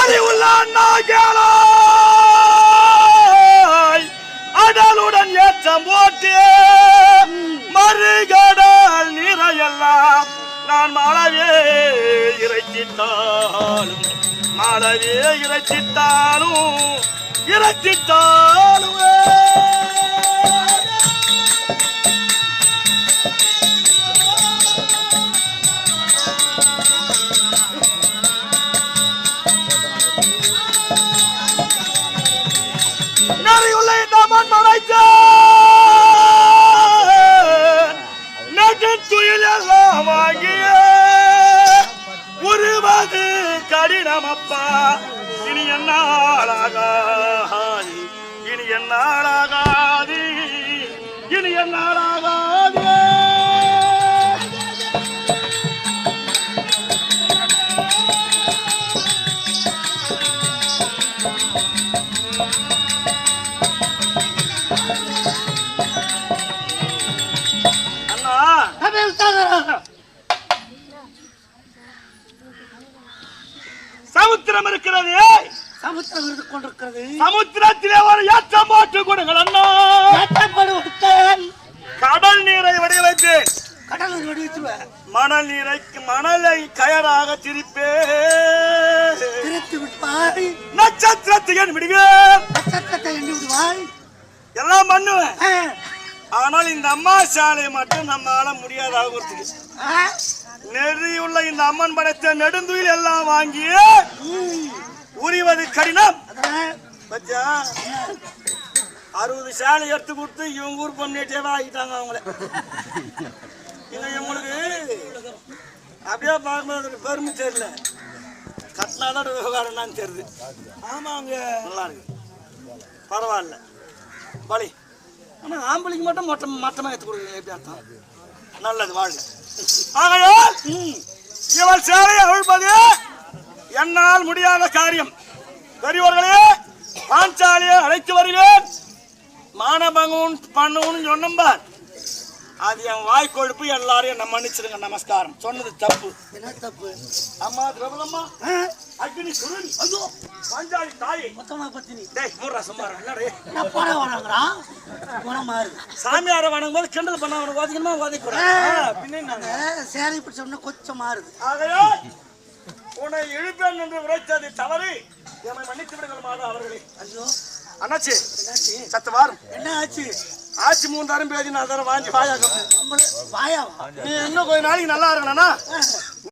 அறிவுள்ள அண்ணா அடலுடன் ஏற்றம் போட்டு மறுகடல் நிறையெல்லாம் நான் மாளவே இறைச்சித்தாலும் மாளவே இறைச்சித்தாலும் இறைச்சித்தாலும் நிறையுள்ள இந்த மண் மறைத்த நெடுந்துயில் எல்லாம் வாங்கிய உருவது கடினம் அப்பா இனி என்னாலாகாது? இனி என்னாலாகாது? இனி என்னாலாகாது? சமுத்திரம் இருக்கிறது. சமுத்திரம் இருந்து கொண்டிருக்கிறது. சமுத்திரத்திலே ஒரு ஏற்றம் போட்டு கொடுங்கள் அண்ணா. கடல் நீரை வடிவமைத்து கடலில் வெடிச்சுவேன் மணல் நீரை மணலை கயராக திரிப்பே. திருத்தி விடுவாய். விடுவேன். நட்சத்திரத்தை எண்ணி விடுவாய். எல்லாம் பண்ணுவேன். ஆனால் இந்த அம்மா சாலையை மட்டும் நம்மளால முடியாத ஆகுறதுக்கு நெறியுள்ள இந்த அம்மன் படைத்த நெடுந்துயில் எல்லாம் வாங்கி உரிவது கடினம். அறுபது சேலை எடுத்து கொடுத்து இவங்க ஊர் பொண்ணுட்டேவா ஆகிட்டாங்க அவங்கள. இங்க இவங்களுக்கு அப்படியே பார்க்கும்போது பெருமை தெரியல. கட்டினாதான் விவகாரம் தெரியுது தெரியுது. அவங்க நல்லா இருக்கு. பரவாயில்ல. பலி. ஆனால் ஆம்பளைக்கு மட்டும் மொட்டை மட்டமாக எடுத்து கொடுக்குறீங்க எப்படி அர்த்தம்? நல்லது வாழ்க. ஆகையால் இவள் சேலையை அவிழ்ப்பது என்னால் முடியாத காரியம். பெரியவர்களே பாஞ்சாலியை அழைத்து வருவேன் மானபங்கும் பண்ணுன்னு சொன்னம்பார் அது என் வாய் கொழுப்பு எல்லாரையும் நம்ம மன்னிச்சிடுங்க நமஸ்காரம். சொன்னது தப்பு. என்ன தப்பு? அம்மா திரௌபதம்மா ஆ, அக்னி சுருள் ஐயோ. பாஞ்சாலி தாயை. மொத்தமா பத்தினி டேய் மூடுறா சும்மா என்னடே என்ன போட வராங்கிறான் குணம் மாறுது சாமியாரை வணங்கும் போது கிண்டல் பண்ண அவனுக்கு ஓதிக்கணுமா ஓதிக்கிறேன் பின்ன அந்த சேலை பிடிச்ச உடனே கொஞ்சம் மாறுது ஆகையால் உன்னை இழுப்பேன் என்று உரைத்தது தவறு. எம்மை மன்னித்து விடுங்கள் மாதா அவர்களே. ஐயோ. அண்ணாச்சி என்னாச்சு? சத்து வாரும். என்ன ஆச்சு? ஆச்சி மூணு தரம் பேதி நான் தரம் வாங்கி நம்மள வாயாவா? நீ இன்னும் கொஞ்ச நாளைக்கு நல்லா இருக்கணும்னா